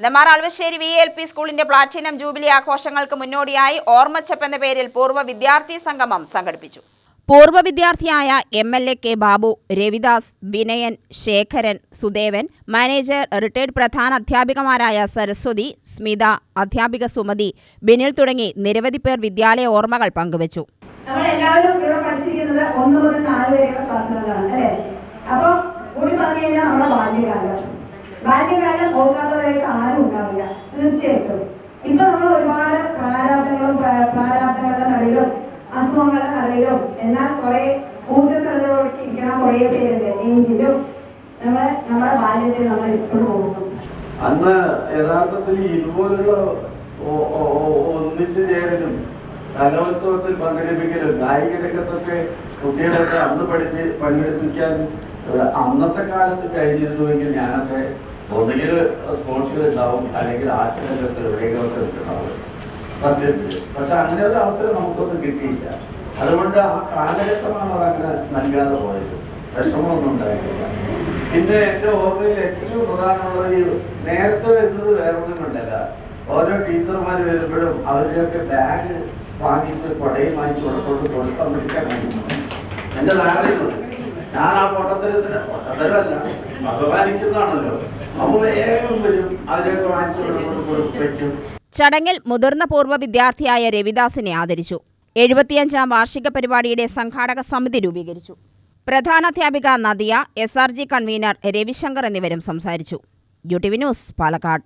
നെമാർ Alvassery V L P സ്കൂളിന്റെ platinum jubilee ആഘോഷങ്ങൾക്ക് മുന്നോടിയായി ഓർമ്മച്ചപ്പ് എന്ന പേരിൽ പൂർവ വിദ്യാർത്ഥി സംഗമം സംഘടിപ്പിച്ചു. പൂർവ വിദ്യാർത്ഥിയായ M L A K Babu Ravidas Vinayan Sekharan Sudevan manager retired പ്രധാന അധ്യാപികമാരായ സരസ്വതി സ്മിത അധ്യാപിക സുമതി ബിനിൽ തുടങ്ങി നിരവധി പേർ വിദ്യാലയ ഓർമ്മകൾ പങ്കുവച്ചു. നമ്മളെല്ലാവരും ഇവിടെ പഠിച്ചിരിക്കുന്നത് ഒന്ന് മുതൽ നാല് വരെയുള്ള ക്ലാസ്സുകളിലാണ് അല്ലേ? അപ്പോൾ കൂടി പറഞ്ഞു കഴിഞ്ഞാൽ നമ്മുടെ ബാല്യകാലം. ബാല്യകാലം തീർച്ചയായിട്ടും ഇപ്പൊ നമ്മൾ ഒരുപാട് പ്രാരാബ്ദങ്ങളും പ്രാരാബ്ദങ്ങളുടെ നടുവിലും അസുഖങ്ങളുടെ നടുവിലും എന്നാൽ കുറെ ഊർജസ്വലതയോടെ ഇരിക്കണം കുറെ പേരുണ്ട്. എങ്കിലും നമ്മൾ നമ്മുടെ ബാല്യത്തെ നമ്മൾ ഇപ്പോഴും ഓർക്കും അന്ന് യഥാർത്ഥത്തിൽ ഇതുപോലുള്ള ഒന്നിച്ചു ചേരലും കലോത്സവത്തിൽ പങ്കെടുപ്പിക്കലും കായിക രംഗത്തൊക്കെ കുട്ടികളൊക്കെ അന്ന് പഠിപ്പി പങ്കെടുപ്പിക്കാൻ അന്നത്തെ കാലത്ത് കഴിഞ്ഞിരുന്നുവെങ്കിൽ ഞാനൊക്കെ ഒന്നുകിൽ സ്പോർട്സിൽ ഉണ്ടാവും അല്ലെങ്കിൽ ആശയരംഗത്ത് എവിടെയെങ്കിലുമൊക്കെ ഉണ്ടാവും സത്യത്തിൽ. പക്ഷെ അങ്ങനെ ഒരു അവസരം നമുക്കൊന്നും കിട്ടിയില്ല. അതുകൊണ്ട് ആ കാലഘട്ടമാണ് അതങ്ങനെ നൽകാതെ പോയത്. വിഷമമൊന്നും ഉണ്ടായിട്ടില്ല. പിന്നെ എന്റെ ഓർമ്മയിൽ ഏറ്റവും പ്രധാനമുള്ളത് ഈ നേരത്തെ വരുന്നത് വേറൊന്നും കൊണ്ടല്ല. ഓരോ ടീച്ചർമാർ വരുമ്പോഴും അവരുടെയൊക്കെ ബാഗ് വാങ്ങിച്ച് കൊടയും വാങ്ങിച്ച് കൊടുത്തോട്ട് കൊടുത്തമിരിക്കാനാണ് എന്റെ ധാരണയുള്ളത് ഞാൻ ആ പൊട്ടത്തരത്തിന് പൊട്ടത്തരല്ല ഭഗവാനിക്കുന്നതാണല്ലോ. നമ്മൾ വേഗം വരും അവരെയൊക്കെ വാങ്ങിച്ചു ചടങ്ങിൽ മുതിർന്ന പൂർവ വിദ്യാർത്ഥിയായ രവിദാസിനെ ആദരിച്ചു. എഴുപത്തിയഞ്ചാം വാർഷിക പരിപാടിയുടെ സംഘാടക സമിതി രൂപീകരിച്ചു. പ്രധാനാധ്യാപിക Nadiya S R G convener Ravishankar എന്നിവരും സംസാരിച്ചു. U T V news Palakkad.